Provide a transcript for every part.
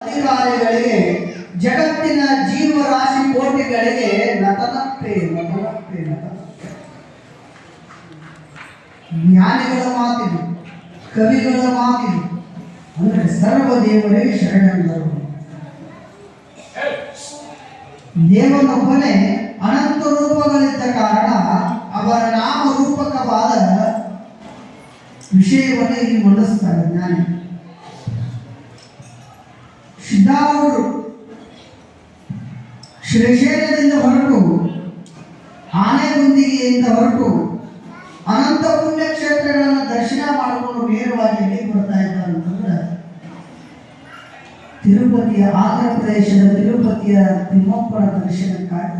ಅಧಿಕಾರಿಗಳಿಗೆ ಜಗತ್ತಿನ ಜೀವರಾಶಿ ಕೋಟಿಗಳಿಗೆ ನತನಪ್ಪೆ ನತನಪ್ಪೆ ನತನಪ್ಪೆ ಜ್ಞಾನಿಗಳ ಮಾತಿದು, ಕವಿಗಳ ಮಾತಿದು, ಅಂದರೆ ಸರ್ವ ದೇವರೇ ಶರಣೆಂದರು ದೇವನೊಬ್ಬನೇ ಅನಂತ ರೂಪಗಳಿದ್ದ ಕಾರಣ ಅವರ ನಾಮರೂಪಕವಾದ ವಿಷಯವನ್ನು ಇಲ್ಲಿ ಮಂಡಿಸ್ತಾರೆ ಜ್ಞಾನಿ ಸಿದ್ಧಾರೂಢರು ಶ್ರೀಶೈಲದಿಂದ ಹೊರಟು ಆನೆಗುಂದಿಗೆಯಿಂದ ಹೊರಟು ಅನಂತ ಪುಣ್ಯಕ್ಷೇತ್ರಗಳನ್ನು ದರ್ಶನ ಮಾಡಿಕೊಂಡು ನೇರವಾಗಿ ಎಲ್ಲಿ ಬರ್ತಾ ಇದ್ದಾರೆ ಅಂತಂದ್ರೆ ತಿರುಪತಿಯ ಆಂಧ್ರ ಪ್ರದೇಶದ ತಿರುಪತಿಯ ತಿಮ್ಮಪ್ಪನ ದರ್ಶನಕ್ಕಾಗಿ.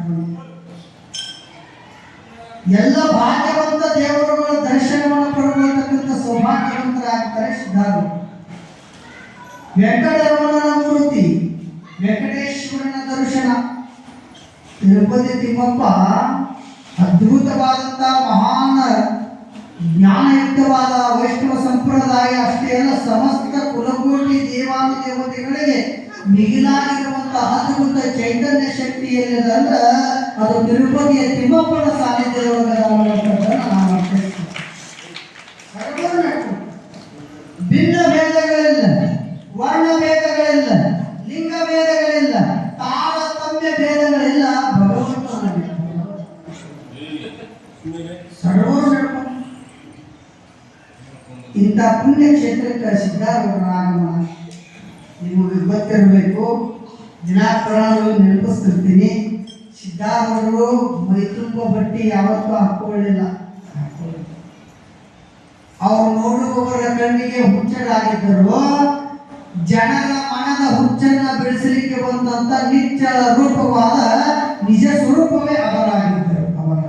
ಎಲ್ಲ ಭಾಗ್ಯವಂತ ದೇವರುಗಳ ದರ್ಶನವನ್ನು ಪಡೆದುಕೊಳ್ಳತಕ್ಕಂಥ ಸೌಭಾಗ್ಯವಂತರಾಗ್ತಾರೆ ಸಿದ್ಧಾರ್ಥ ವೆಂಕಟರಮಣನ ಮೂರ್ತಿ ವೆಂಕಟೇಶ್ವರನ ದರ್ಶನ ತಿರುಪತಿ ತಿಮ್ಮಪ್ಪ ಅದ್ಭುತವಾದಂತಹ ಮಹಾನ್ ಜ್ಞಾನಯುಕ್ತವಾದ ವೈಷ್ಣವ ಸಂಪ್ರದಾಯ ಅಷ್ಟೇ ಅಲ್ಲ, ಸಮಸ್ತ ಕುಲಕೋಟಿ ದೇವಾನುದೇವತೆಗಳಿಗೆ ಮಿಗಿಲಾಗಿರುವಂತಹ ಅದ್ಭುತ ಚೈತನ್ಯ ಶಕ್ತಿ ಎಲ್ಲಿದೆ ಅದು ತಿರುಪತಿಯ ತಿಮ್ಮಪ್ಪನ ಸಾನ್ನಿಧ್ಯದೊಳಗೆ ದಿನಾಕರಣಗಳು ನೆನಪಿಸ್ತಿರ್ತೀನಿ ಸಿದ್ಧಾರೂಢರು ಮೈತುಂಬ ಬಟ್ಟೆ ಯಾವತ್ತೂ ಹಾಕೊಳ್ಳಿಲ್ಲ. ಅವರು ನೋಡುವವರ ಕಣ್ಣಿಗೆ ಹುಚ್ಚರಾಗಿದ್ದರು ಜನರ ಮನದ ಹುಚ್ಚನ್ನ ಬೆಳೆಸಲಿಕ್ಕೆ ಬಂದಂತ ನಿಚ್ಚಳ ರೂಪವಾದ ನಿಜ ಸ್ವರೂಪವೇ ಅವರಾಗಿದ್ದರು. ಅವರ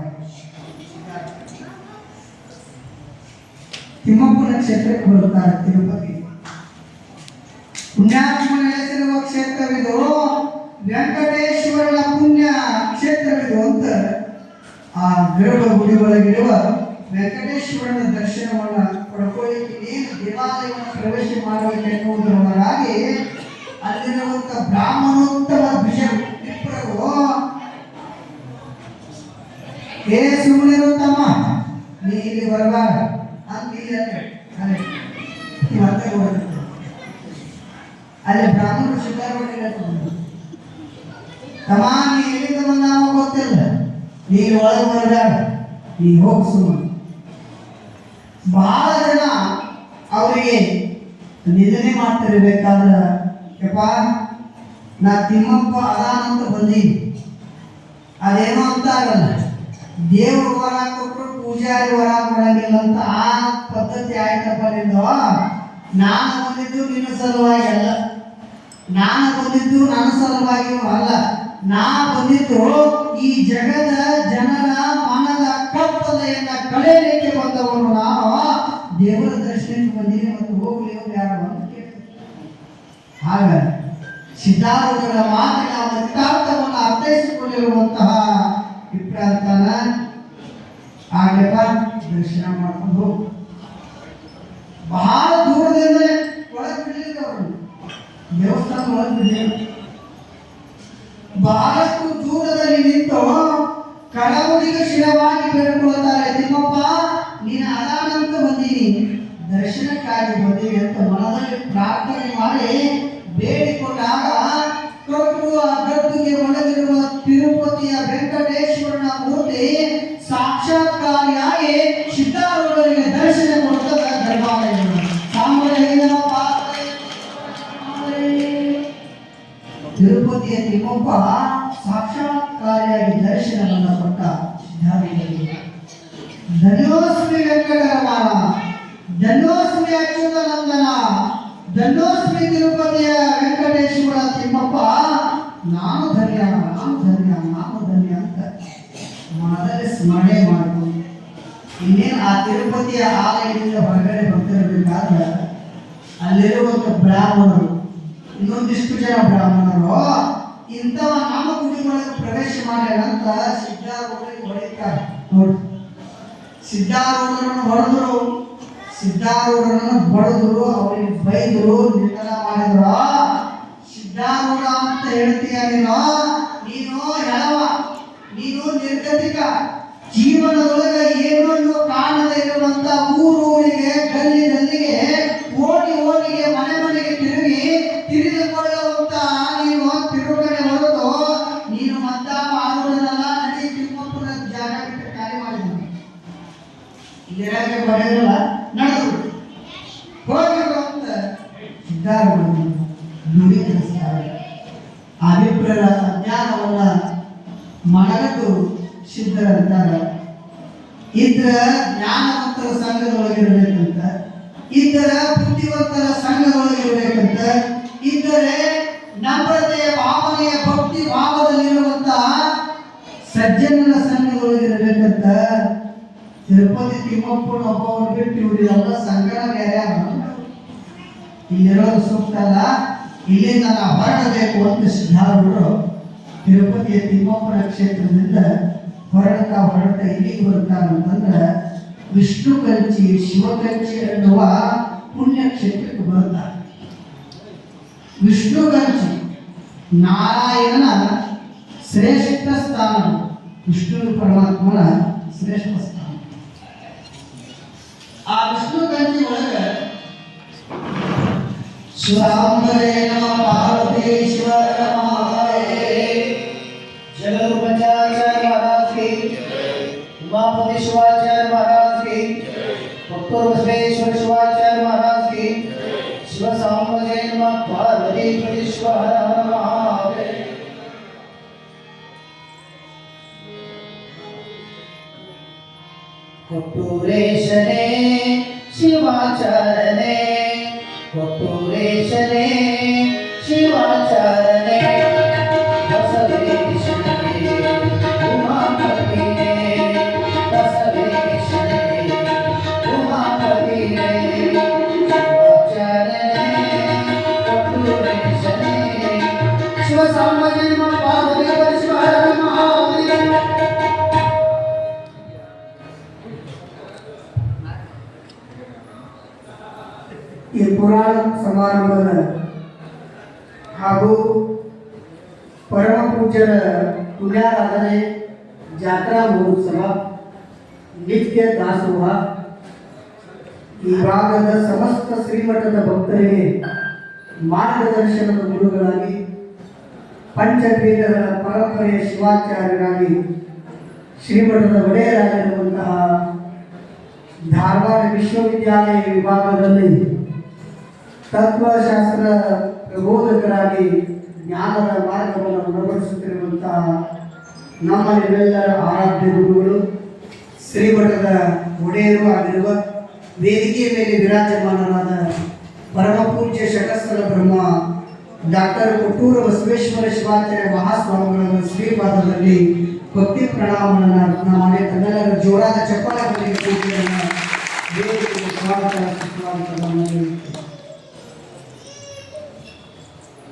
ತಿಮ್ಮಪ್ಪನ ಕ್ಷೇತ್ರಕ್ಕೆ ಬರುತ್ತಾರೆ ತಿರುಪತಿ. ಪುಣ್ಯಾತ್ಮ ನೆಲೆಸಿರುವ ಕ್ಷೇತ್ರವಿದು ವೆಂಕಟೇಶ್ವರನ ಪುಣ್ಯ ಕ್ಷೇತ್ರವಿದು ಅಂತ ಆ ಗರುಡ ಗುಡಿ ಒಳಗಿರುವ ವೆಂಕಟೇಶ್ವರನ ದರ್ಶನವನ್ನ ಪಡ್ಕೊಳ್ಳಿಕ್ಕೆ ನೀನು ದೇವಾಲಯವನ್ನು ಪ್ರವೇಶ ಮಾಡಬೇಕೆನ್ನುವುದರೊಳಗಾಗಿ ಅಲ್ಲಿರುವಂತ ಬ್ರಾಹ್ಮಣೋತ್ತಮ ವಿಷ ಇಬ್ಬರು ಏ ಸುಮ್ಮನಿರು ತಮ್ಮ, ನೀ ಇಲ್ಲಿ ಬರಬಾರ. ಅಂತ. ಅಲ್ಲಿ ಬ್ರಾಹ್ಮಣರು ಸಿದ್ಧಾರೂಢ ತಮ್ಮ ನೀ ಬಂದ ನಾವು ಗೊತ್ತಿಲ್ಲ. ನೀನು ಒಳಗೆ ಬರಬೇಡ. ನೀ ಹೋಗಿ ಸುಮ್ಮನೆ ಬಹಳ ಜನ ಅವರಿಗೆ ನಿಧನೆ ಮಾಡ್ತಿರ್ಬೇಕಾದ್ರೆ, ಯಪ್ಪ, ನಾ ತಿಮ್ಮಪ್ಪ ಅದಾನಂತ ಬಂದೀನಿ. ಅದೇನೋ ಅಂತ ಆಗಲ್ಲ. ದೇವ್ರು ವರ ಕೊಟ್ಟರು ಪೂಜಾರಿ ವರ ಕೊಡಂಗಿಲ್ಲ ಅಂತ ಆ ಪದ್ಧತಿ ಆಯ್ತಪ್ಪ ನಿಂದು. ನಾನು ಬಂದಿದ್ದು ನಿನ್ನ ಸಲುವಾಗಿ ಅಲ್ಲ. ನಾನು ಬಂದಿದ್ದು ನನ್ನ ಸಲುವಾಗಿಯೂ ಅಲ್ಲ. ನಾ ಬಂದಿದ್ದು ಈ ಜಗದ ಜನರ ಮನದ ಕತ್ತಲೆಯನ್ನ ಕಳೆಯಲಿಕ್ಕೆ ಬಂದವನು ನಾನು. ದೇವರ ದರ್ಶನಕ್ಕೆ ಬಂದೀನಿ ಮತ್ತು ಹೋಗ್ಲಿ ಯಾರು ಅಂತ ಕೇಳ್ತೀನಿ ಆಗ ಸಿದ್ಧಾರೂಢರ ಮಾತಿನ ಅರ್ಥಾರ್ಥವನ್ನು ಅರ್ಥೈಸಿಕೊಂಡಿರುವಂತಹ ವಿಪ್ರಾಂತನ ಆಗಪ್ಪ ದರ್ಶನ ಮಾಡ್ಕೊಂಡು ಹೋಗು. ಬಹಳ ದೂರದಿಂದ ಒಳಗೆ ಬಿಡಲಿಲ್ಲ ಅವರು ದೇವಸ್ಥಾನ ಒಳಗೆ ಬಿಡಲಿಲ್ಲ ಬಹಳಷ್ಟು ದೂರದಲ್ಲಿ ನಿಂತು ಕಳವಳಿಗೆ ಶಿರವಾಗಿ ಬೇಡಿಕೊಳ್ಳುತ್ತಾರೆ. ತಿಮ್ಮಪ್ಪ ನೀನು ಅದಾನಂತ ಬಂದೀನಿ ದರ್ಶನಕ್ಕಾಗಿ ಬಂದೀನಿ ಅಂತ ಸಿದ್ಧಾರೂಢರಿಗೆ ಧನ್ಯೋಸ್ಮಿ ವೆಂಕಟರಮಣ. ಧನ್ಯೋಸ್ಮಿ ಅಚ್ಯುತಾನಂದನ. ಧನ್ಯೋಸ್ಮಿ ತಿರುಪತಿಯ ವೆಂಕಟೇಶ್ವರ ತಿಮ್ಮಪ್ಪ. ನಾನು ಧನ್ಯ ನಾನು ಧನ್ಯ ನಾನು ಧನ್ಯ ಅಂತ ಮನದಲ್ಲಿ ಸ್ಮರಣೆ ಮಾಡಿಕೊಂಡು ಇನ್ನೇನು ಆ ತಿರುಪತಿಯ ಆಲಯದಿಂದ ಹೊರಗಡೆ ಬರ್ತಿರಬೇಕಾದ ಅಲ್ಲಿರುವಂಥ ಬ್ರಾಹ್ಮಣರು, ಇನ್ನೊಂದಿಷ್ಟು ಜನ ಬ್ರಾಹ್ಮಣರು ಇಂಥವ ಒಳಗೆ ಪ್ರವೇಶ ಮಾಡ್ಯಾರ ಅಂತ ಸಿದ್ಧಾರೂಢರಿಗೆ ಹೊಡಿತಾರೆ ನೋಡಿ. ಸಿದ್ಧಾರೂಢರನ್ನು ಹೊಡೆದ್ರು ಸಿದ್ಧಾರೂಢರನ್ನು ಬಡಿದ್ರು, ಅವರಿಗೆ ಬೈದರು ನಿಂದನ ಮಾಡಿದ್ರು. ಸಿದ್ಧಾರೂಢ ಅಂತ ಹೇಳ್ತೀಯ ನೀನು? ನೀನು ಹೆಳವ ನೀನು ನಿರ್ಗತಿಕ. ಜೀವನದೊಳಗೆ ಏನನ್ನು ಕಾಣದೇ ಇರುವಂತ ಊರೂರಿಗೆ ಗಲ್ಲಿ ಗಲ್ಲಿಗೆ ಓಡಿ ಓಡಿಗೆ ಮನೆ ಮನೆಗೆ ತಿರುಗಿ ತಿಳಿದುಕೊಳ್ಳುವಂತ ನೀನು ತಿರುಗನೆ ಹೊರತು ನೀನು ಮತ್ತ ಆರುವುದಲ್ಲ ನಡಿ ತಿಮ್ಮಪ್ಪನ ಜಾಗ ಬಿಟ್ಟು ಖಾಲಿ ಮಾಡಿದ್ನು ಇಲ್ಲಿರಾಗೆ ಬರೆಯಲ್ಲ ನಡೆದು ಹೋಗಿರು ಅಂತ ಸಿದ್ಧಾರೂಢ ನುಡಿ ತಿಳಿಸ್ತಾರೆ ಅಭಿಪ್ರಾಯ ಅಜ್ಞಾನವನ್ನ ಮನಗಟ್ಟು ಸಿದ್ಧರಂತಾರೆ ಇದ್ರ ಜ್ಞಾನವಂತರ ಸಂಘದೊಳಗಿರ್ಬೇಕಂತ ಇದ್ದರ ಬುದ್ಧಿವಂತರ ಸಂಘದೊಳಗಿರ್ಬೇಕಂತ ಇದ್ದರೆ ನಮ್ರತೆಯ ಭಾವನೆಯ ಭಕ್ತಿ ಭಾವದಲ್ಲಿರುವಂತ ಸಜ್ಜನರ ಸಂಘದೊಳಗಿರ್ಬೇಕಂತ ತಿರುಪತಿ ತಿಮ್ಮಪ್ಪನ ಒಬ್ಬವನ್ನು ಬಿಟ್ಟು ಇವರೆಲ್ಲ ಸಂಘನ ಬೇರೆ. ಇಲ್ಲಿರೋದು ಸೂಕ್ತ ಅಲ್ಲ. ಇಲ್ಲಿಂದ ನಾವು ಹೊರಡಬೇಕು ಅಂತ ಸಿದ್ಧಾರೂಢರು ತಿರುಪತಿಯ ತಿಮ್ಮಪ್ಪನ ಕ್ಷೇತ್ರದಿಂದ ಹೊರಡ್ತಾ ಹೊರಡ್ತಾ ಇಲ್ಲಿಗೆ ಬರ್ತಾರಂತಂದ್ರೆ ವಿಷ್ಣು ಕಂಚಿ ಶಿವಕಂಚಿ ಅನ್ನುವ ಪುಣ್ಯ ಕ್ಷೇತ್ರಕ್ಕೆ ಬರ್ತಾರೆ ವಿಷ್ಣು ಕಂಚಿ, ನಾರಾಯಣನ ಶ್ರೇಷ್ಠ ಸ್ಥಾನ ವಿಷ್ಣು ಪರಮಾತ್ಮನ ಶ್ರೇಷ್ಠ ಸ್ಥಾನ ಆ ವಿಷ್ಣು ಕಂಚಿ ಒಳಗೆ ಶಿವಾಂಬರೇ ನಮ ಪಾರ್ವತಿ ಶಿವ ನಮ जगदुपचार्य महाराज की उमापति शिवाचार्य महाराज की भक्तोर बसवेश्वर शिवाचार्य ಕೊಟ್ಟೂರೇಶನೇ ಶಿವಾಚಾರನೆ ಕೊಟ್ಟೂರೇಶನೇ ಶಿವಾಚಾರನೆ ಬಸವೇಶನೇ ಉಮಾಪತಿನೇ ಬಸವೇಶನೇ ಉಮಾಪತಿನೇ ಶಿವಾಚಾರನೆ ಕೊಟ್ಟೂರೇಶನೇ ಶಿವ ಸಾಮ್ರಾಜ್ಯ ಪಾರ್ವತಿ ಪುರಾಣ ಸಮಾರಂಭದ ಹಾಗೂ ಪರಮ ಪೂಜ್ಯರ ಪುಣ್ಯಾರಾಧನೆ ಜಾತ್ರಾ ಮಹೋತ್ಸವ, ನಿತ್ಯ ದಾಸೋಹ, ಈ ಭಾಗದ ಸಮಸ್ತ ಶ್ರೀಮಠದ ಭಕ್ತರಿಗೆ ಮಾರ್ಗದರ್ಶನದ ಗುರುಗಳಾಗಿ ಪಂಚಪೀಠಗಳ ಪರಂಪರೆಯ ಶಿವಾಚಾರ್ಯರಾಗಿ ಶ್ರೀಮಠದ ಒಡೆಯರಾಗಿರುವಂತಹ ಧಾರವಾಡ ವಿಶ್ವವಿದ್ಯಾಲಯ ವಿಭಾಗದಲ್ಲಿ ತತ್ವಶಾಸ್ತ್ರ ಬೋಧಕರಾಗಿ ಜ್ಞಾನದ ಮಾರ್ಗವನ್ನು ಅಳವಡಿಸುತ್ತಿರುವಂತಹ ನಮ್ಮ ನಿಮ್ಮೆಲ್ಲರ ಆರಾಧ್ಯ ಗುರುಗಳು, ಶ್ರೀಮಠದ ಒಡೆಯರು ಆಗಿರುವ ವೇದಿಕೆಯ ಮೇಲೆ ವಿರಾಜಮಾನರಾದ ಪರಮ ಪೂಜ್ಯ ಶಟಸ್ಥಲ ಬ್ರಹ್ಮ, ಡಾಕ್ಟರ್ ಕೊಟ್ಟೂರ ಬಸವೇಶ್ವರ ಶಿವಾಚಾರ್ಯ ಮಹಾಸ್ವಾಮಿಗಳ ಶ್ರೀಪಾದದಲ್ಲಿ ಭಕ್ತಿ ಪ್ರಣಾಮವನ್ನು ಅರ್ಪಣೆ ತನ್ನೆಲ್ಲರ ಜೋರಾದ ವೇದಿಕೆಗೆ ಸ್ವಾಗತ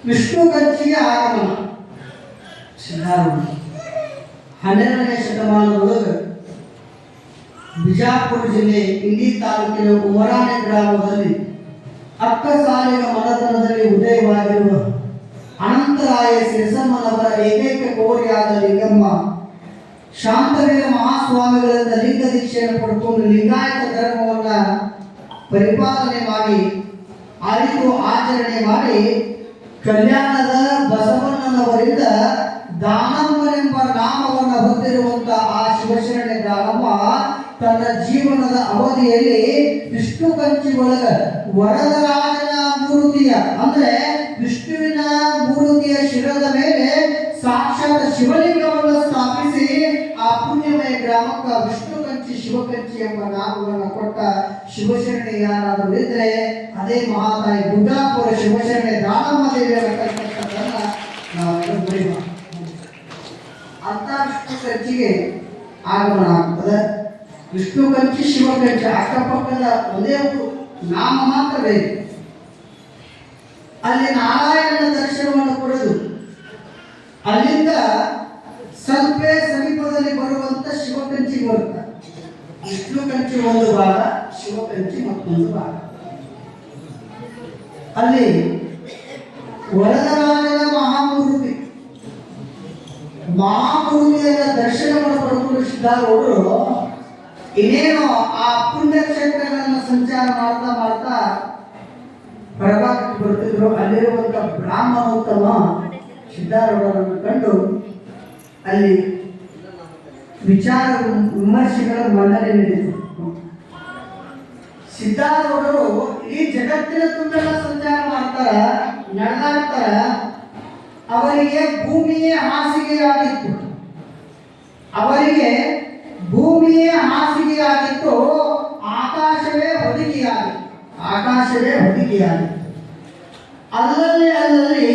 ವಿಷ್ಣು ಕಂಚಿಗೆ ಆಗಮನ ಸಿದ್ಧಾರೂಢ ಹನ್ನೆರಡನೇ ಶತಮಾನದೊಳಗೆ ಬಿಜಾಪುರ ಜಿಲ್ಲೆ ಇಂಡಿ ತಾಲೂಕಿನ ಉಮರಾಣೆ ಗ್ರಾಮದಲ್ಲಿ ಅಕ್ಕಸಾಲಿಗ ಮನತನದಲ್ಲಿ ಉದಯವಾಗಿರುವ ಅನಂತರಾಯ ಸಿರಸಮ್ಮನವರ ಏಕೈಕ ಕೋರಿಯಾದ ಲಿಂಗಮ್ಮ, ಶಾಂತವೀರ ಮಹಾಸ್ವಾಮಿಗಳಿಂದ ಲಿಂಗ ದೀಕ್ಷೆಯನ್ನು ಪಡ್ಕೊಂಡು ಲಿಂಗಾಯತ ಧರ್ಮವನ್ನು ಪರಿಪಾಲನೆ ಮಾಡಿ, ಅರಿವು ಆಚರಣೆ ಮಾಡಿ ಕಲ್ಯಾಣದ ಬಸವಣ್ಣನವರಿಂದ ದಾನಮ್ಮನೆಂಬ ನಾಮವನ್ನು ಹೊಂದಿರುವಂತಹ ಆ ಶಿವಶರಣೆ ದಾನಮ್ಮ ತನ್ನ ಜೀವನದ ಅವಧಿಯಲ್ಲಿ ವಿಷ್ಣು ಕಂಚಿ ಒಳಗ ವರದರಾಜನ ಮೂರುತಿಯ, ಅಂದ್ರೆ ವಿಷ್ಣುವಿನ ಮೂರುತಿಯ ಶಿರದ ಮೇಲೆ ಸಾಕ್ಷಾತ್ ಶಿವಲಿಂಗವನ್ನು ಸ್ಥಾಪಿಸಿ ಆ ಪುಣ್ಯಮಯ ಗ್ರಾಮಕ್ಕ ವಿಷ್ಣು ಕಂಚಿ ಶಿವಕಂಚಿ ಎಂಬ ನಾಮವನ್ನು ಕೊಟ್ಟ ಶಿವಶರಣೆ ಯಾರಾದರೂ ಇದ್ರೆ, ಅದೇ ಮಹಾತಾಯಿ ಗುಡ್ಡಾಪುರ ಶಿವಶರಣೆ ದಾನಮ್ಮ ಬರೀಬೇಕು ಅಂತ ಆಗಮನ ಆಗ್ತದೆ. ವಿಷ್ಣು ಕಂಚಿ ಶಿವ ಕಂಚಿ ಅಕ್ಕಪಕ್ಕದ ಒಂದೇ ನಾಮ ಮಾತ್ರ ಬೇಕು. ಅಲ್ಲಿ ನಾರಾಯಣನ ದರ್ಶನವನ್ನು ಪಡೆದು ಅಲ್ಲಿಂದ ಸ್ವಲ್ಪ ಸಮೀಪದಲ್ಲಿ ಬರುವಂತ ಶಿವಕಂಚಿ ಬರುತ್ತೆ. ವಿಷ್ಣು ಕಂಚಿ ಒಂದು ಭಾಗ ಶಿವಕಂಚಿ ಮತ್ತೊಂದು ಭಾಗ. ಅಲ್ಲಿ ವರದರಾಜನ ಮಹಾಭೂಮಿಯ ದರ್ಶನವನ್ನು ಪಡೆದುಕೊಂಡು ಸಿದ್ಧಾರೂಢರು ಇನ್ನೇನು ಆ ಪುಣ್ಯ ಕ್ಷೇತ್ರಗಳನ್ನು ಸಂಚಾರ ಮಾಡ್ತಾ ಮಾಡ್ತಾ ಪ್ರಭಾಕಕ್ಕೆ ಬರ್ತಿದ್ರು. ಅಲ್ಲಿರುವಂತ ಬ್ರಾಹ್ಮಣೋತ್ತಮ ಸಿದ್ಧಾರೂಢರನ್ನು ಕಂಡು ಅಲ್ಲಿ ವಿಚಾರ ವಿಮರ್ಶೆಗಳ ಮಂಡನೆ ನೀಡಿದರು ಸಿದ್ಧಾರೂಢರು ಈ ಜಗತ್ತಿನ ತುಂಬೆಲ್ಲ ಸಂಚಾರ ಮಾಡ್ತಾರ, ನಡೆದಾಡ್ತಾರ, ಅವರಿಗೆ ಭೂಮಿಯೇ ಹಾಸಿಗೆಯಾಗಿತ್ತು. ಅವರಿಗೆ ಭೂಮಿಯೇ ಹಾಸಿಗೆಯಾಗಿತ್ತು, ಆಕಾಶವೇ ಹೊದಿಕೆಯಾಗಿತ್ತು. ಆಕಾಶವೇ ಹೊದಿಕೆಯಾಗಿತ್ತು. ಅಲ್ಲಲ್ಲಿ ಅಲ್ಲಲ್ಲಿ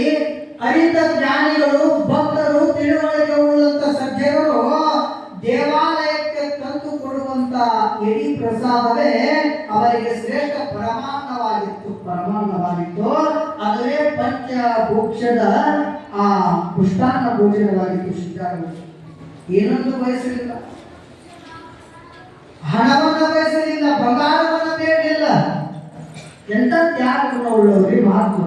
ಅರಿತ ಜ್ಞಾನಿಗಳು, ಭಕ್ತರು, ತಿಳುವಳಿಕೆ ಉಳ್ಳಂತ ಸಜ್ಜನರು ದೇವಾಲಯಕ್ಕೆ ತಂದು ಕೊಡುವಂತ ಇಡೀ ಪ್ರಸಾದವೇ ಅವರಿಗೆ ಶ್ರೇಷ್ಠ ಪರಮಾನ್ನವಾಗಿತ್ತು. ಪರಮಾನ್ನವಾಗಿತ್ತು. ಅದುವೇ ಪಂಚಭೂಕ್ಷದ ಆ ಪುಷ್ಟಾನ್ನ ಭೋಜನವಾಗಿತ್ತು ಸಿದ್ಧಾರೂಢ ಏನೊಂದು ಬಯಸಲಿಲ್ಲ? ಹಣವನ್ನು ಬಯಸಲಿಲ್ಲ, ಬಂಗಾರವನ್ನ ಬೇಡಲಿಲ್ಲ ಎಂತ ತ್ಯಾಗ ಉಳ್ಳವ್ರಿ ಮಹಾತ್ಮ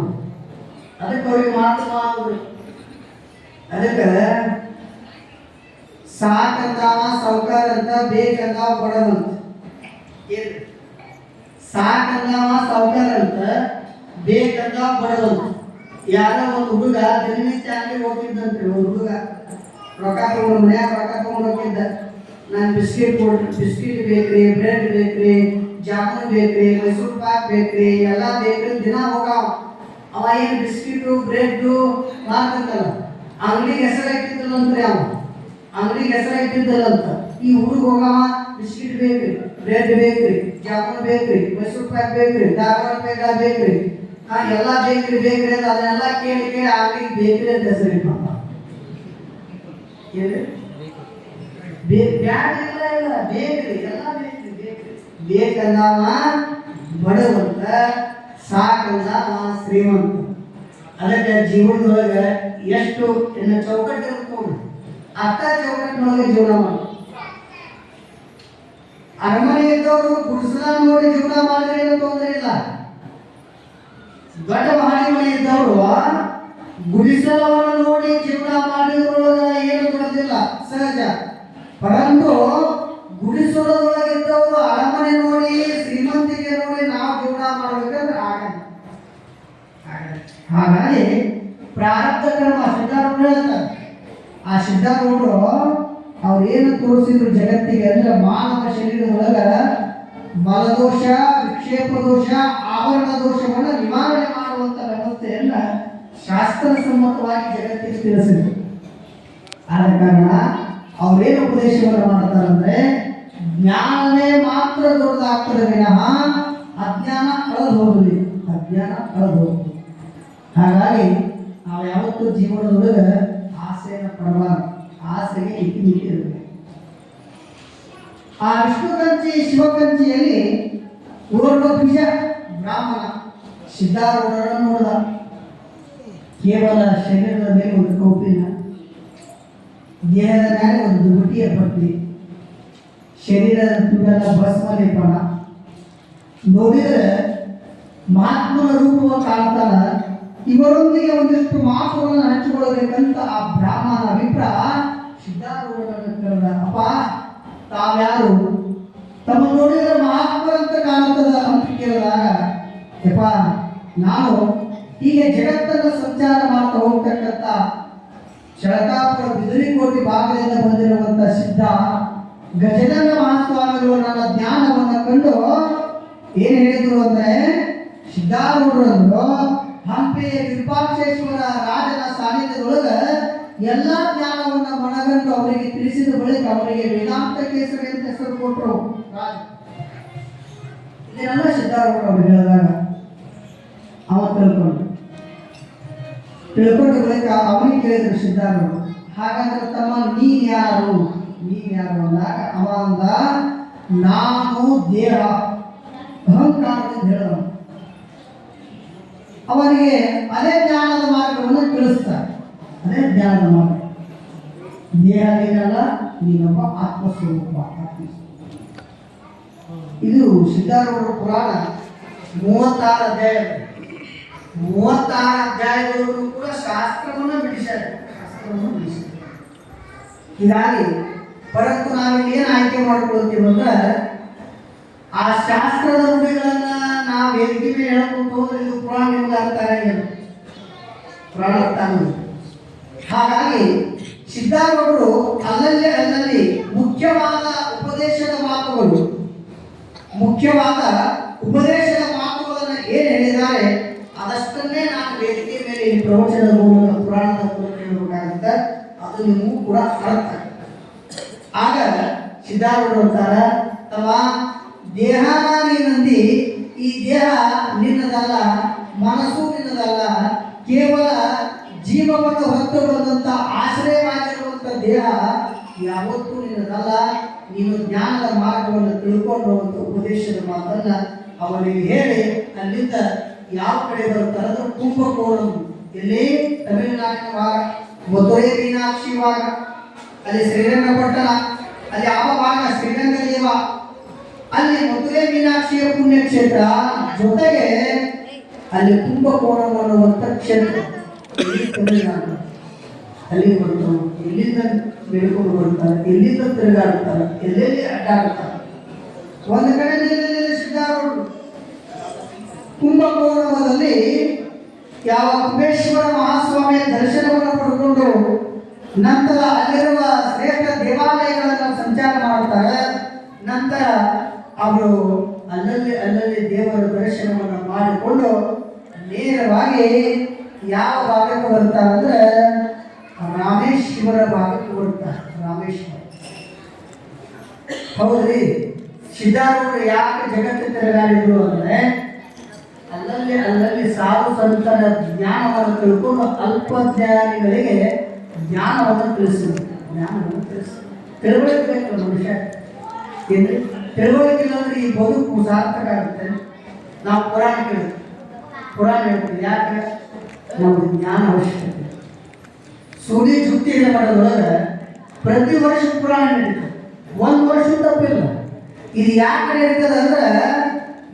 ಅದಕ್ಕೆ ಅವ್ರಿಗೆ ಮಾತು ಆದ್ರು ಅದಕ್ಕೆ ಸಾಕಂದಾವ ಸೌಕರ್ ಅಂತ ಬೇಕಂದಾವ ಬಡವಂತ ಏನು ಸಾಕಂದಾವ ಸೌಕರ್ ಅಂತ ಬೇಕಂದಾವ ಬಡವಂತ ಯಾರೋ ಒಂದು ಹುಡುಗ ದಿನನಿತ್ಯ ಅಲ್ಲಿ ಹೋಗಿದ್ದಂತ್ರಿ ಒಂದು ಹುಡುಗ. ರೊಕ್ಕ ತಗೊಂಡು ಮನ್ಯಾಗ ರೊಕ್ಕ ತಗೊಂಡು ಹೋಗಿದ್ದ. ನಾನು ಬಿಸ್ಕಿಟ್ ಕೊಡ್ರಿ ಬಿಸ್ಕಿಟ್ ಬೇಕ್ರಿ, ಬ್ರೆಡ್ ಬೇಕ್ರಿ, ಜಾಮೂನ್ ಬೇಕ್ರಿ, ಮೈಸೂರು ಪಾಕ್ ಬೇಕ್ರಿ, ಎಲ್ಲ ಬೇಕ್ರಿ, ದಿನ ಹೋಗಾವ. ಅವ ಏನು ಬಿಸ್ಕಿಟು, ಬ್ರೆಡ್ಡು ಮಾರ್ತಿದ್ದಲ್ಲ ಅಂಗಡಿಗೆ ಹೆಸರು ಇಟ್ಟಿದ್ದಲ್ಲಂತ್ರಿ ಅವ ಅಂಗಡಿಗೆ ಹೆಸರು ಇಟ್ಟಿದ್ದಲ್ಲಂತ ಈ ಹುಡುಗ ಹೋಗವ ಬಿಸ್ಕಿಟ್ ಬೇಕ್ರಿ, ಬ್ರೆಡ್ ಬೇಕ್ರಿ, ಜಾಮೂನ್ ಬೇಕ್ರಿ ಮೈಸೂರು ಪಾಕ್ ಬೇಕ್ರಿ ಧಾರವಾಡ ಬೇಗ ಬೇಕ್ರಿ. ಹಾ, ಎಲ್ಲ ಬೇಕ್ರಿ ಬೇಕ್ರಿ ಅಂತ ಅದನ್ನೆಲ್ಲ ಕೇಳಿ ಕೇಳಿ ಅಂಗಡಿಗೆ ಬೇಕ್ರಿ ಅಂತ ಹೆಸರು ಬೇ- ಇಲ್ಲ ಇಲ್ಲ, ಬೇಕ್ರಿ, ಎಲ್ಲ ಬೇಕ್ರಿ ಬೇಕ್ರಿ. ಬೇಕಂದವ, ಬಡವಂತ ಸಾಕಂದವ ಶ್ರೀಮಂತ. ಅದಕ್ಕೆ ಜೀವನದೊಳಗೆ ಎಷ್ಟು ಇನ್ನು ಚೌಕಟ್ಟು ಇರ್ಕೊಂಡು ಅತ್ತ ಚೌಕಟ್ಟಿನೊಳಗೆ ಜೀವನ ಮಾಡಿ. ಅರಮನೆ ಇದ್ದವರು ಗುಡಿಸಲ ನೋಡಿ ಜೀವನ ಮಾಡಿದ್ರೆ ಏನು ತೊಂದರೆ ಇಲ್ಲ. ದೊಡ್ಡ ಮನೆ ಇದ್ದವರು ಗುಡಿಸಲವನ್ನು ನೋಡಿ ಜೀವನ ಮಾಡಿದ್ರೊಳಗೆ ಏನು ಬರೋದಿಲ್ಲ ಸಹಜ. ಪರಂತು ಗುಡಿಸಲದೊಳಗಿದ್ದವರು ಅರಮನೆ ನೋಡಿ ಶ್ರೀಮಂತಿಗೆ ನೋಡಿ ನಾವು ಜೀವನ ಮಾಡ್ಬೇಕಂದ್ರೆ ಆಗಲ್ಲ ಆಗಲ್ಲ. ಹಾಗಾಗಿ ಪ್ರಾರಬ್ಧ ಕರ್ಮ ಸಿದ್ಧಾರೂಢ ಹೇಳ್ತಾರೆ ಆ ಸಿದ್ಧಾರೂಢರು ಅವ್ರು ಏನು ತೋರಿಸಿದ್ರು ಜಗತ್ತಿಗೆ ಅಂದ್ರೆ ಮಾನವ ಶರೀರದೊಳಗ ಮಲದೋಷ ವಿಕ್ಷೇಪ ದೋಷ ಆವರಣ ದೋಷವನ್ನು ನಿವಾರಣೆ ಮಾಡುವಂತ ವ್ಯವಸ್ಥೆಯನ್ನ ಶಾಸ್ತ್ರಸಮ್ಮತವಾಗಿ ಜಗತ್ತಿಗೆ ತಿಳಿಸಿದ್ರು. ಆದ ಕಾರಣ ಅವ್ರೇನು ಉಪದೇಶವನ್ನು ಮಾಡ್ತಾರಂದ್ರೆ ಜ್ಞಾನವೇ ಮಾತ್ರ ದೊಡ್ಡದಾಗ್ತದೆ ವಿನಃ ಅಜ್ಞಾನ ಕಳೆದು ಹೋಗಲಿ. ಅಜ್ಞಾನ ಕಳೆದು ಹೋಗಲಿ. ಹಾಗಾಗಿ ನಾವು ಯಾವತ್ತೂ ಜೀವನದೊಳಗೆ ಆಸೆಯನ್ನು ಪಡಬಾರ್ದು. ಆಸೆಗೆ ಇತಿಮಿತಿ ಇರಬೇಕು ಆ ವಿಷ್ಣುಕಂಚಿ, ಶಿವಕಂಚಿಯಲ್ಲಿ ಓರ್ವ ಬ್ರಾಹ್ಮಣ, ಸಿದ್ಧಾರೂಢರನ್ನು ನೋಡಿದ. ಕೇವಲ ಶರೀರದ ಮೇಲೆ ಒಂದು ಕೌಪಿನ ದೇಹದ ಮೇಲೆ ಒಂದು ದುಗುಟಿಯ ಪಟ್ಟಿ ಶರೀರದ ತುಂಬೆಲ್ಲ ಭಸ್ಮ ಲೇಪನ ನೋಡಿದರೆ ಮಹಾತ್ಮನ ರೂಪವ ಕಾಣ್ತಾನ. ಇವರೊಂದಿಗೆ ಒಂದಿಷ್ಟು ಮಾತುಗಳನ್ನು ಹಂಚಿಕೊಳ್ಳಬೇಕಂತ ಆ ಬ್ರಾಹ್ಮಣ ವಿಪ್ರ ಸಿದ್ಧಾರೂಢ ಅಪ್ಪ ತಾವ್ಯಾರು? ತಮ್ಮ ನೋಡಿದರೆ ಮಹಾತ್ಮರಂತ ಕಾಣುತ್ತದ ಅಂತ ಕೇಳಿದಾಗ ಯಪ್ಪ, ನಾನು ಹೀಗೆ ಜಗತ್ತನ್ನು ಸಂಚಾರ ಮಾಡ್ತಾ ಹೋಗ್ತಕ್ಕಂಥ ಶಳಕಾಪುರ ಬಿದಿರಿಕೋಟೆ ಭಾಗದಿಂದ ಬಂದಿರುವಂತ ಸಿದ್ಧ ಗಜೇಂದ್ರ ಮಹಾಸ್ವಾಮಿಗಳು ನನ್ನ ಜ್ಞಾನವನ್ನು ಕಂಡು ಏನು ಹೇಳಿದ್ರು ಅಂದ್ರೆ ಸಿದ್ಧಾರೂಢರಂದ್ರು ಹಂಪೆಯ ವಿರೂಪಾಕ್ಷೇಶ್ವರ ರಾಜನ ಸಾನ್ನಿಧ್ಯದೊಳಗ ಎಲ್ಲ ಜ್ಞಾನವನ್ನ ಮನಗಂಡು ಅವರಿಗೆ ತಿಳಿಸಿದ ಬಳಿಕ ಅವರಿಗೆ ವೇದಾಂತ ಕೇಸರಿ ಅಂತ ಹೆಸರು ಕೊಟ್ಟರು ರಾಜ. ಇದನ್ನೆಲ್ಲ ಸಿದ್ಧಾರೂಢ ಅವರು ಹೇಳಿದಾಗ? ಅವ ತಿಳ್ಕೊಂಡು. ತಿಳ್ಕೊಂಡ ಬಳಿಕ ಅವನಿಗೆ ಕೇಳಿದ್ರು ಸಿದ್ಧಾರೂಢ, ಹಾಗಾದ್ರೆ ತಮ್ಮ ನೀನ್ ಯಾರು? ನೀನ್ ಯಾರು ಅಂದಾಗ ಅವ ಅಂದ, ನಾನು ದೇಹ. ಅಹಂಕಾರದಿಂದ ಹೇಳೋನು. ಅವನಿಗೆ ಅದೇ ಜ್ಞಾನದ ಮಾರ್ಗವನ್ನು ತಿಳಿಸ್ತಾರೆ. ಅದೇ ಜ್ಞಾನದ ಮಾರ್ಗ. ದೇಹ ನೀನೊಬ್ಬ ಆತ್ಮಸ್ವರೂಪ ಇದು ಸಿದ್ಧಾರೂಢ ಪುರಾಣ ಮೂವತ್ತಾರು ಅಧ್ಯಾಯ ಮೂವತ್ತಾರು ಅಧ್ಯಾಯದವರೆಗೂ ಕೂಡ ಶಾಸ್ತ್ರವನ್ನು ಬಿಡಿಸ್ಯಾರೆ. ಶಾಸ್ತ್ರವನ್ನು ಬಿಡಿಸ್ಯಾರೆ. ಹೀಗಾಗಿ ಪರಂತು ನಾವಿಲ್ಲಿ ಏನು ಆಯ್ಕೆ ಮಾಡ್ಕೊಳ್ತೀವಿ ಅಂದ್ರೆ, ಆ ಶಾಸ್ತ್ರದ ನುಡಿಗಳನ್ನ ನಾವು ವೇದಿಕೆ ಮೇಲೆ ಹೋದ್ರೆ ಇದು ಪುರಾಣ ಅರ್ಥ ಪುರಾಣ ಹಾಗಾಗಿ ಸಿದ್ಧಾರೂಢರು ಅಲ್ಲಲ್ಲಿ ಅಲ್ಲಲ್ಲಿ ಮುಖ್ಯವಾದ ಉಪದೇಶದ ಮಾತುಗಳು, ಮುಖ್ಯವಾದ ಉಪದೇಶದ ಮಾತುಗಳನ್ನು ಏನು ಹೇಳಿದ್ದಾರೆ, ಅದಷ್ಟನ್ನೇ ನಾನು ವೇದಿಕೆ ಮೇಲೆ ಈ ಪ್ರವಚನದ ಮೂಲಕ ಪುರಾಣದ ಮೂಲಕ ಹೇಳಬೇಕಾಗುತ್ತೆ. ಅದು ನಿಮಗೂ ಕೂಡ ಅರ್ಥ. ಆಗ ಸಿದ್ಧಾರ್ಥರು ಅಂತಾರ, ತಮ್ಮ ದೇಹನ ನೀನಂದಿ ಈ ದೇಹ ನಿನ್ನದಲ್ಲ, ಮನಸ್ಸು ನಿನ್ನದಲ್ಲ, ಕೇವಲ ಜೀವವನ್ನು ಹೊತ್ತು ಬಂದಂತ ಆಶ್ರಯವಾಗಿರುವಂತ ದೇಹ ಯಾವತ್ತೂ ನಿನ್ನದಲ್ಲ. ನೀನು ಜ್ಞಾನದ ಮಾರ್ಗವನ್ನು ತಿಳ್ಕೊಳ್ಳುವಂತ ಉಪದೇಶದ ಮಾತನ್ನ ಅವನಿಗೆ ಹೇಳಿ, ಅಲ್ಲಿಂದ ಯಾವ ಕಡೆ ಬರ್ತಾರೆ ಅಂದ್ರೆ ಕುಂಭಕೋಣಂ ಎಲ್ಲಿ? ತಮಿಳುನಾಡಿನ ಭಾಗ ಮಧುರೈ ಮೀನಾಕ್ಷಿ ಭಾಗ. ಅಲ್ಲಿ ಶ್ರೀರಂಗಪಟ್ಟಣ, ಅಲ್ಲಿ ಯಾವ ಭಾಗ? ಶ್ರೀರಂಗ ದೇವ ಅಲ್ಲಿ ಮಧುರೆ ಮೀನಾಕ್ಷಿಯ ಪುಣ್ಯಕ್ಷೇತ್ರ ಜೊತೆಗೆ ಅಲ್ಲಿ ಕುಂಭಕೋಣಂ ಅನ್ನುವಂಥ ಕ್ಷೇತ್ರ. ಅಲ್ಲಿ ಬರ್ತಾರೆ ಎಲ್ಲಿಂದ ಬೆಳ್ಕೊಂಡು ಬರ್ತಾರೆ ಎಲ್ಲಿಂದ ತಿರುಗಾಡ್ತಾರೆ ಎಲ್ಲೆಲ್ಲಿ ಅಡ್ಡಾಡ್ತಾರೆ ಒಂದು ಕಡೆ ಸಿದ್ಧಾರೂಢರು. ಕುಂಭಕೋಣದಲ್ಲಿ ಯಾವ ಕುಬೇಶ್ವರ ಮಹಾಸ್ವಾಮಿಯ ದರ್ಶನವನ್ನು ಪಡೆದುಕೊಂಡು ನಂತರ ಅಲ್ಲಿರುವ ಶ್ರೇಷ್ಠ ದೇವಾಲಯಗಳನ್ನು ಸಂಚಾರ ಮಾಡ್ತಾರೆ ನಂತರ ಅವರು ಅಲ್ಲಲ್ಲಿ ಅಲ್ಲಲ್ಲಿ ದೇವರ ದರ್ಶನವನ್ನು ಮಾಡಿಕೊಂಡು ನೇರವಾಗಿ ಯಾವ ಭಾಗಕ್ಕೆ ಬರ್ತಾರೆ ಅಂದ್ರೆ ರಾಮೇಶ್ವರ ಭಾಗಕ್ಕೆ ಬರ್ತಾರೆ, ರಾಮೇಶ್ವರ. ಹೌದ್ರಿ? ಸಿದ್ಧಾರೂಢರು ಯಾಕೆ ಜಗತ್ತು ತಿರುಗಾಡಿದ್ರು ಅಂದ್ರೆ ಅಲ್ಲಲ್ಲಿ ಅಲ್ಲಲ್ಲಿ ಸಾಧು ಸಂತರ ಜ್ಞಾನವನ್ನು ತಿಳ್ಕೊಂಡು ಅಲ್ಪಜ್ಞಾನಿಗಳಿಗೆ ಜ್ಞಾನವನ್ನು ತಿಳಿಸಿದ್ರು. ಜ್ಞಾನವನ್ನು ತಿಳಿಸಿದ್ರು. ತಿಳುವಳಿಕೆ ಮನುಷ್ಯ. ಏನ್ರಿ? ತಿಳುವಳಿಕೆ ಇಲ್ಲಂದ್ರೆ ಈ ಬದುಕು ಸಾರ್ಥಕ ಆಗುತ್ತೆ. ನಾವು ಪುರಾಣ ಕೇಳ್ತೀವಿ ಪುರಾಣ ಹೇಳ್ತೀವಿ, ಯಾಕೆ? ನಮಗೆ ಜ್ಞಾನ ಅವಶ್ಯಕತೆ. ಸುಡಿ ಜುತ್ತಿ ಮಾಡೋದ್ರೊಳಗೆ ಪ್ರತಿ ವರ್ಷ ಪುರಾಣ ನಡೀತದೆ. ಒಂದು ವರ್ಷ ತಪ್ಪಿಲ್ಲ. ಇದು ಯಾಕೆ ನಡೀತದೆ ಅಂದ್ರೆ,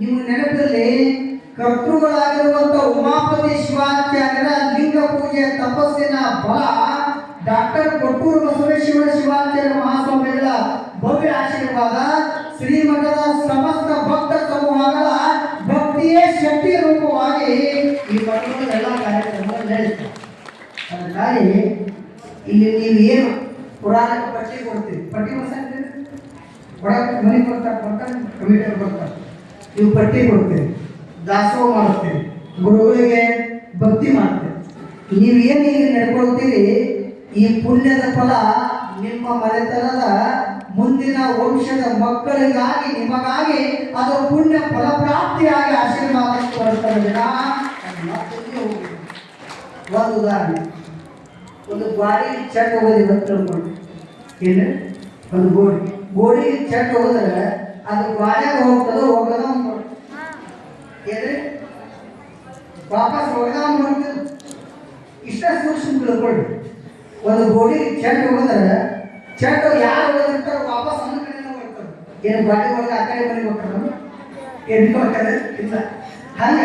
ನಿಮ್ಮ ನೆನಪಲ್ಲಿ ಕರ್ತೃಗಳಾಗಿರುವಂಥ ಉಮಾಪತಿ ಶಿವಾಚಾರ್ಯರ ಲಿಂಗ ಪೂಜೆಯ ತಪಸ್ಸಿನ ಬಲ ಡಾಕ್ಟರ್ ಕೊಟ್ಟೂರು ಬಸವೇಶ್ವರ ಶಿವಾಚಾರ್ಯ ಮಹಾಸ್ವಾಮಿಗಳ ಭವ್ಯ ಆಶೀರ್ವಾದ ಶ್ರೀಮಠದ ಸಮಸ್ತ ಭಕ್ತ ಸಮೂಹಗಳ ಭಕ್ತಿಯೇ ಶಕ್ತಿ ರೂಪವಾಗಿ ಈ ಮಠದ ಎಲ್ಲ ಕಾರ್ಯಕ್ರಮಗಳು ನಡೀತವೆ ಅದಕ್ಕಾಗಿ ಇಲ್ಲಿ ನೀವು ಏನು ಪುರಾಣಕ್ಕೆ ಪಟ್ಟಿ ಕೊಡ್ತೀವಿ ಪಟ್ಟಿ ಬರ್ಸಾಕ್ತೀರಿ ಒಳಗೆ ಮನೆ ಕೊಡ್ತಾರೆ ಕೊಡ್ತಾರೆ ಕಮಿಟಿ ಬರ್ತಾರೆ. ನೀವು ಪಟ್ಟಿ ಕೊಡ್ತೀರಿ, ದಾಸೋಹ ಮಾಡ್ತೀರಿ ಗುರುಗಳಿಗೆ ಭಕ್ತಿ ಮಾಡ್ತೀರಿ. ನೀವು ಏನು ಇಲ್ಲಿ ನಡ್ಕೊಳ್ತೀರಿ? ಈ ಪುಣ್ಯದ ಫಲ ನಿಮ್ಮ ಮನೆತನದ ಮುಂದಿನ ವಂಶದ ಮಕ್ಕಳಿಗಾಗಿ, ನಿಮಗಾಗಿ ಅದು ಪುಣ್ಯ ಫಲಪ್ರಾಪ್ತಿಯಾಗಿ ಆಶೀರ್ವಾದಕ್ಕೆ ಬರುತ್ತದೆ ಒಂದು ಉದಾಹರಣೆ. ಒಂದು ಗಾಡಿ ಚೆಕ್ ಹೋಗೋದು ಏನು? ಒಂದು ಗೋಡಿ. ಗೋಡಿ ಚಟ್ ಹೋದ್ರೆ ಅದು ಗಾಡಿಯಾಗ ಹೋಗ್ತದೋ ಹೋಗೋದ ಏನ್ರಿ? ವಾಪಸ್ ಹೋಗೋದ ಇಷ್ಟ ಸೂಕ್ಷ್ಮ ತಿಳ್ಕೊಳ್ಳಿ ಒಂದು ಗೋಡಿ ಚೆಂಡು ಹೋದ್ರೆ ಚೆಂಡು ಯಾರು ಹೋಗಿರ್ತಾರೋ ವಾಪಸ್ ಒಂದು ಕಡೆ ಬರ್ತಾರೆ ಏನು ಗಾಡಿ ಒಳಗೆ ಆ ಕಡೆ ಹೋಗ್ತಾರೆ ಇಲ್ಲ ಹೋಗ್ತಾರೆ? ಇಲ್ಲ. ಹಂಗ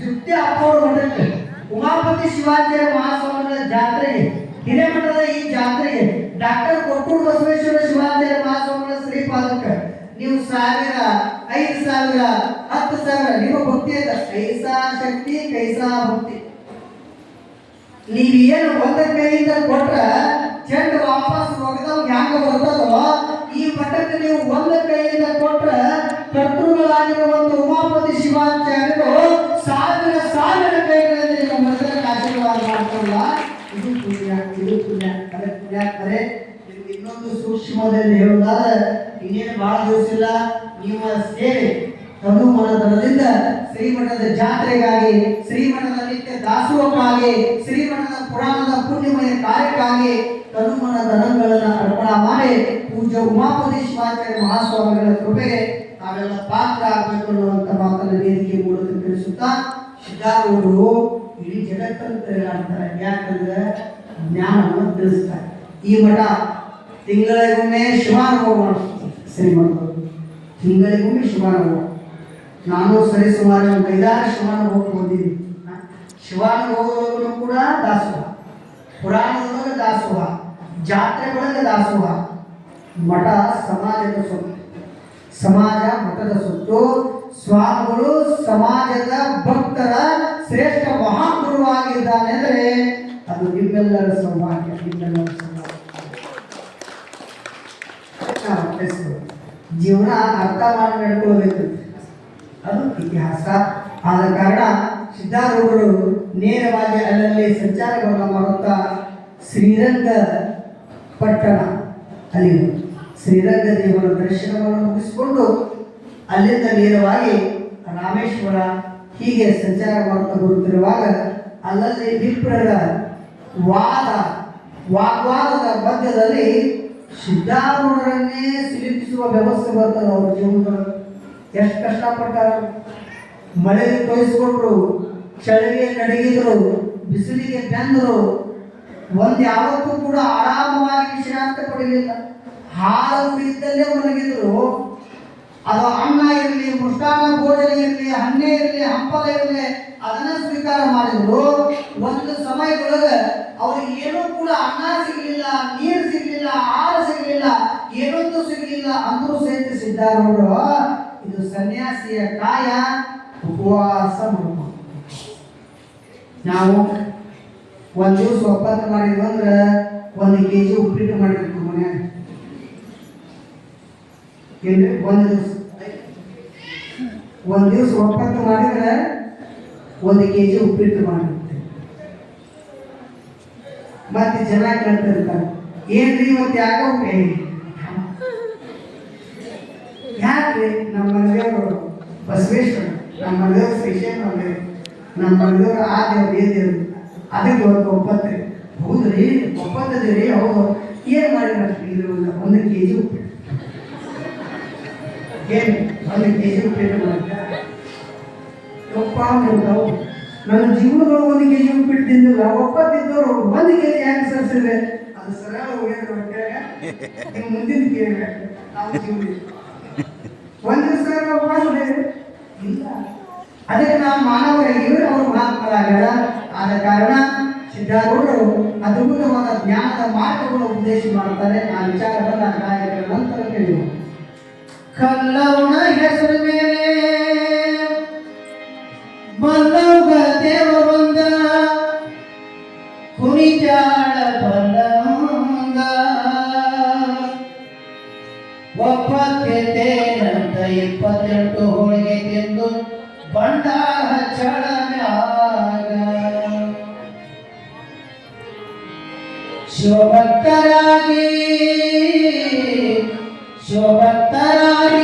ಜುಟ್ಟಿ ಅಪ್ಪೋರು ಮಠಕ್ಕೆ ಉಮಾಪತಿ ಶಿವಾಜಿಯ ಮಹಾಸ್ವಾಮಿಗಳ ಜಾತ್ರೆಗೆ, ಹಿರೇಮಠದ ಈ ಜಾತ್ರೆಗೆ ಡಾಕ್ಟರ್ ಕೊಟ್ಟೂರು ಬಸವೇಶ್ವರ ಶಿವಾಜಿಯ ಮಹಾಸ್ವಾಮಿಗಳ ಶ್ರೀಪಾದಕ್ಕೆ ನೀವು ಸಾವಿರ, ಐದು ಸಾವಿರ, ಹತ್ತು ಸಾವಿರ, ನಿಮ್ಮ ಭಕ್ತಿ ಕೈಸಾ ಶಕ್ತಿ, ಕೈಸಾ ಭಕ್ತಿ. ನೀವು ಏನು ಒಂದ ಕೈಯಿಂದ ಕೊಟ್ರ ಚೆಂಡು ವಾಪಸ್ ಒಗದವ್ ಹ್ಯಾಂಗ ಬರ್ತದೋ, ಈ ಪಟ್ಟಕ್ಕೆ ನೀವು ಒಂದ ಕೈಯಿಂದ ಕೊಟ್ರ ಕರ್ತೃಗಳಾಗಿರುವಂತ ಉಮಾಪತಿ ಶಿವಾಚಾರ್ಯರು ಸಾವಿರ ಸಾವಿರ ಕೈಗಳಲ್ಲಿ ನಿಮ್ಮ ಮಠಕ್ಕೆ ಆಶೀರ್ವಾದ ಮಾಡ್ಕೊಳ್ಳ ಇದು ಪುಣ್ಯ ಇದು ಪುಣ್ಯ ಅದೇ ಪುಣ್ಯ ನಿಮ್ಗೆ ಇನ್ನೊಂದು ಸೂಕ್ಷ್ಮದಲ್ಲಿ ಹೇಳುವುದಾದ್ರೆ, ಇನ್ನೇನು ಬಹಳ ದಿವಸ ಇಲ್ಲ ನಿಮ್ಮ ಸೇವೆ ತನು ಮನದನದಿಂದ ಶ್ರೀಮಠದ ಜಾತ್ರೆಗಾಗಿ, ಶ್ರೀಮಠದ ನಿತ್ಯ ದಾಸೋಹಕ್ಕಾಗಿ, ಶ್ರೀಮಠದ ಪುರಾಣದ ಪುಣ್ಯಮಯ ಕಾರ್ಯಕ್ಕಾಗಿ ಕನುಮನ ಧನಗಳನ್ನು ಅರ್ಪಣ ಮಾಡಿ ಪೂಜ್ಯ ಉಮಾಪತಿ ಶಿವಾಚಾರ್ಯ ಮಹಾಸ್ವಾಮಿಗಳ ಕೃಪೆಗೆ ತಾವೆಲ್ಲ ಪಾತ್ರ ಆಗಬೇಕು ಅನ್ನುವಂಥ ಮಾತನ್ನು ವೇದಿಕೆ ಮೂಲಕ ತಿಳಿಸುತ್ತಾ ಸಿದ್ಧಾರೂಢರು ಇಡೀ ಜಗತ್ತನ್ನು ತಿರುಗಾಡ್ತಾರೆ ಯಾಕಂದ್ರೆ ಜ್ಞಾನವನ್ನು ತಿಳಿಸ್ತಾರೆ. ಈ ಮಠ ತಿಂಗಳಿಗೊಮ್ಮೆ ಶಿವಾನುಭವ ಮಾಡಿಸ್ತಾರೆ ಶ್ರೀಮಠರು ತಿಂಗಳಿಗೊಮ್ಮೆ ಶಿವಾನುಭವ ನಾನು ಸರಿ ಸುಮಾರು ಒಂದು ಐದಾರು ಶಿವನ ಹೋಗೋನು ಕೂಡ ದಾಸೋಹ. ಪುರಾಣದೊಳಗೆ ದಾಸೋಹ ಜಾತ್ರೆಗಳಿಗೆ ದಾಸೋಹ. ಮಠ, ಸಮಾಜದ ಸೊತ್ತು ಸಮಾಜ, ಮಠದ ಸೊತ್ತು ಸ್ವಾಮಿಗಳು ಸಮಾಜದ ಭಕ್ತರ ಶ್ರೇಷ್ಠ ಮಹಾಗುರುವಾಗಿದ್ದಾನೆ ಅಂದರೆ ಅದು ನಿಮ್ಮೆಲ್ಲರ ಸೌಭಾಗ್ಯ ನಿಮ್ಮೆಲ್ಲರ ಸೌಭಾಗ್ಯ. ಜೀವನ ಅರ್ಥ ಮಾಡಿ ನಡ್ಕೊಳ್ಬೇಕು ಅದು ಇತಿಹಾಸ. ಆದ ಕಾರಣ ಸಿದ್ಧಾರೂಢರು ನೇರವಾಗಿ ಅಲ್ಲಲ್ಲಿ ಸಂಚಾರವನ್ನು ಮಾಡುತ್ತಾ ಶ್ರೀರಂಗ ಪಟ್ಟಣ, ಅಲ್ಲಿ ಶ್ರೀರಂಗ ದೇವರ ದರ್ಶನವನ್ನು ಮುಗಿಸಿಕೊಂಡು ಅಲ್ಲಿಂದ ನೇರವಾಗಿ ರಾಮೇಶ್ವರ ಹೀಗೆ ಸಂಚಾರ ಮಾಡುತ್ತಾ ಬರುತ್ತಿರುವಾಗ ಅಲ್ಲಲ್ಲಿ ವಿಪ್ರರ ವಾದ, ವಾಗ್ವಾದದ ಮಧ್ಯದಲ್ಲಿ ಸಿದ್ಧಾರೂಢರನ್ನೇ ಸಿಲುಕಿಸುವ ವ್ಯವಸ್ಥೆ ಬರ್ತದೆ ಅವರ ಜೀವನದಲ್ಲಿ. ಎಷ್ಟು ಕಷ್ಟಪಟ್ಟರು? ಮಳೆ ತೋಯಿಸ್ಕೊಂಡ್ರು ಚಳಿಗೆ ನಡಗಿದ್ರು ಬಿಸಿಲಿಗೆ ಬೆಂದರು, ಒಂದು ಯಾವತ್ತೂ ಕೂಡ ಆರಾಮವಾಗಿ ವಿಶ್ರಾಂತಿ ಪಡೆಯಲಿಲ್ಲ. ಹಾಲು ಇದ್ದಲ್ಲೇ ಮಲಗಿದ್ರು. ಅದು ಅನ್ನ ಇರಲಿ, ಮುಷ್ಟಾನ್ನ ಭೋಜನ ಇರಲಿ, ಹಣ್ಣೆ ಇರಲಿ, ಹಂಪಲ ಇರಲಿ, ಅದನ್ನ ಸ್ವೀಕಾರ ಮಾಡಿದ್ರು. ಒಂದು ಸಮಯದೊಳಗೆ ಅವ್ರಿಗೆ ಏನೂ ಕೂಡ ಅನ್ನ ಸಿಗಲಿಲ್ಲ, ನೀರು ಸಿಗಲಿಲ್ಲ ಆಹಾರ ಸಿಗಲಿಲ್ಲ ಏನೊಂದು ಸಿಗಲಿಲ್ಲ ಅಂದ್ರೂ ಸಹಿತ ಸಿದ್ಧಾರೂಢರು ಇದು ಸನ್ಯಾಸಿಯ ಕಾಯ ಉಪವಾಸ ಮಾಡ್ಬೇಕು ನಾವು ಒಂದು ದಿವಸ ಒಪ್ಪಂದ ಮಾಡಿದ್ವಿ ಅಂದ್ರೆ ಒಂದು ಕೆ ಜಿ ಉಪ್ಪಿಟ್ಟು ಮಾಡಿರ್ತೀವಿ ಮನ್ಯಾಗ ಏನ್ರಿ ಒಂದು ದಿವಸ. ಒಂದು ದಿವಸ ಒಪ್ಪಂದ ಮಾಡಿದ್ರೆ ಒಂದು ಕೆ ಜಿ ಉಪ್ಪಿಟ್ಟು ಮಾಡಿರ್ತೀವಿ ಮತ್ತೆ ಜನ ಕೇಳ್ತಿರ್ತಾರೆ, ಏನ್ರಿ ಇವತ್ತು ಯಾಕೆ ಉಪ್ಪು ಯಾಕ್ರಿ ನಮ್ಮ ಮನೆದೇವರು ಬಸವೇಶ್ವರ ನಮ್ಮ ಮನೆದೇವರು ಶ್ರೀಶೈಲ ದೇವರು ನಮ್ಮ ಆ ದೇವ್ರು ಏ ದೇವ್ರು ಅದಕ್ಕೆ ಒಂದು ಒಪ್ಪತ್ತೆ. ಹೌದ್ರಿ? ಒಪ್ಪತ್ತದ್ರಿ ಹೌದು. ಏನು ಮಾಡಿರ ಇದು ಒಂದು? ಕೆ ಜಿ ಉಪ್ಪಿಟ್ಟು. ಒಂದು ಕೆ ಜಿ ಉಪ್ಪಿಟ್ಟು ಮಾಡ್ತಾರೆ ಒಪ್ಪ ನನ್ನ ಜೀವನದೊಳಗೆ ಒಂದು ಕೆ ಜಿ ಉಪ್ಪಿಟ್ಟು ತಿಂದಿಲ್ಲ. ಒಪ್ಪತ್ತಿದ್ದವರು ಒಂದು ಕೆ ಜಿ ಯಾಕೆ ಸರ್ಸಿದ್ರೆ ಅದು ಸರಳ ಹೋಗಿದ್ರು ಮುಂದಿನ ಕೇಳಬೇಕು ನಾವು ಜೀವನ ಒಂದು ಉಪವಾಸ ಇಲ್ಲ. ಅದಕ್ಕೆ ನಾವು ಮಾನವರಾಗಿಯೂ ಅವರು ಮಹಾತ್ಮರಾಗ್ಯಾರ ಆದ ಕಾರಣ ಸಿದ್ಧಾರೂಢರು ಅದ್ಭುತವಾದ ಜ್ಞಾನದ ಮಾರ್ಗಗಳು ಉದ್ದೇಶ ಮಾಡ್ತಾರೆ. ಆ ವಿಚಾರವನ್ನು ಗಾಯಕರ ನಂತರ ತಿಳಿಯುವ ಕಲ್ಲವನ ಹೆಸರು ಮೇಲೆ ಬಂದವ তার